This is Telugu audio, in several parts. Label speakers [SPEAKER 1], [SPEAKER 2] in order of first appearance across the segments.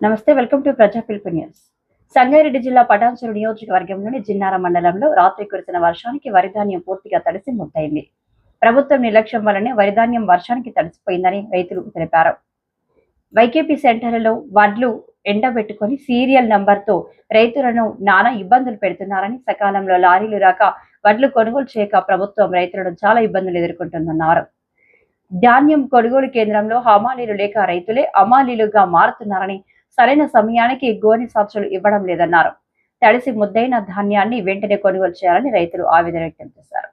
[SPEAKER 1] నమస్తే వెల్కమ్ టు ప్రజా పిలుపు న్యూస్. సంగారెడ్డి జిల్లా పటాన్చెరు నియోజకవర్గంలోని జిన్నార మండలంలో రాత్రి కురిసిన వర్షానికి వరిధాన్యం పూర్తిగా తడిసి ముద్దయింది. ప్రభుత్వం నిర్లక్ష్యం వల్లనే వరిధాన్యం వర్షానికి తడిసిపోయిందని రైతులు తెలిపారు. వైకేపీ సెంటర్లలో వడ్లు ఎండబెట్టుకొని సీరియల్ నంబర్తో రైతులను నానా ఇబ్బందులు పెడుతున్నారని సకాలంలో లారీలు రాక వడ్లు కొనుగోలు చేయక ప్రభుత్వం రైతులను చాలా ఇబ్బందులు ఎదుర్కొంటుందన్నారు. ధాన్యం కొనుగోలు కేంద్రంలో హమాలీలు లేక రైతులే అమాలీలుగా మారుతున్నారని సరైన సమయానికి గోని సాక్షులు ఇవ్వడం లేదన్నారు. తడిసి ముద్దైన ధాన్యాన్ని వెంటనే కొనుగోలు చేయాలని రైతులు ఆవేదన వ్యక్తం చేశారు.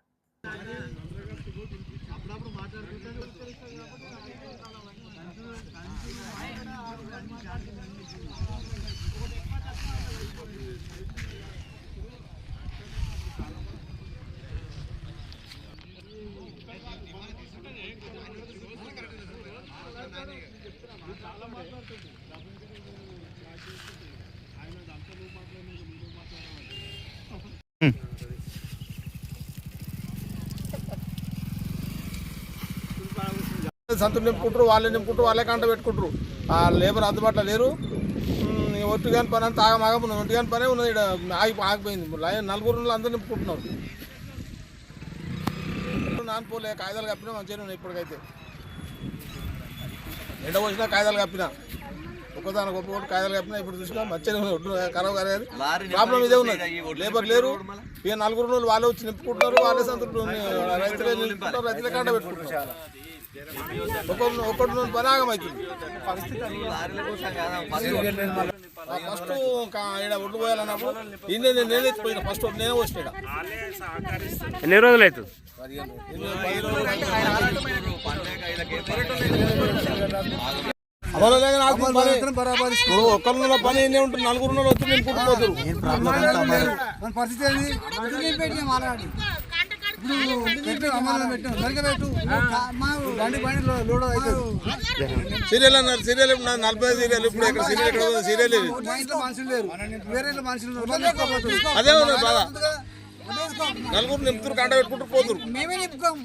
[SPEAKER 2] సంతులు నింపుకుంటారు వాళ్ళే నింపుకుంటారు వాళ్ళే కంట పెట్టుకుంటారు. ఆ లేబర్ అందుబాటులో లేరు. ఒట్టు కాని పని అంతా ఆగమాగం ఉన్నది. ఒట్టు కాని పనే ఉన్నది. ఆగి ఆగిపోయింది. నలుగురు ఉన్న అందరూ నింపుకుంటున్నారు. నానిపోలే కాగితాలు కప్పినా మంచిగా ఉన్నాయి ఇప్పటికైతే. ఎండ పోసినా కాగితాలు కప్పినా. ఒక్కదాని గొప్ప ఒకటి కాగితాలు కప్పినా ఇప్పుడు చూసినా ఉన్నాయి. ఒడ్డు ఖరాబ్ కాదు ప్రాబ్లం ఇదే ఉన్నది. లేబర్ లేరు. ఇక నలుగురు రోజులు వాళ్ళే వచ్చి నింపుకుంటున్నారు వాళ్ళే సంతులు రైతులే నింపుకుంటారు రైతులే కంట పెట్టుకుంటారు ఒక్కొక్క ఒక్కటి నుండి పని ఆగమవుతుంది ఫస్ట్ ఇక్కడ ఒడ్డు పోయాలన్నప్పుడు ఇన్ని నేను నేనే పోయిన. ఫస్ట్ నేనే వచ్చిన ఈడ.
[SPEAKER 3] ఎన్ని రోజులు అవుతుంది?
[SPEAKER 2] పదిహేను ఇప్పుడు ఒక్కరిలో పని ఎన్ని ఉంటుంది నలుగురు వచ్చి నేను పుట్టుకోతురు
[SPEAKER 4] మన పరిస్థితి ఏంది
[SPEAKER 2] సీరియల్ అన్నారు సీరియల్ నలభై సీరియల్ ఇప్పుడు ఇక్కడ సీరియల్ ఎక్కడ ఉంది? సీరియల్.
[SPEAKER 4] వాళ్ళు నింపుకోపోతున్నారు.
[SPEAKER 2] అదే బాధ. నలుగురు నింపుతురు కంట పెట్టుకుంటూ పోతురు
[SPEAKER 4] మేమే నింపుకోం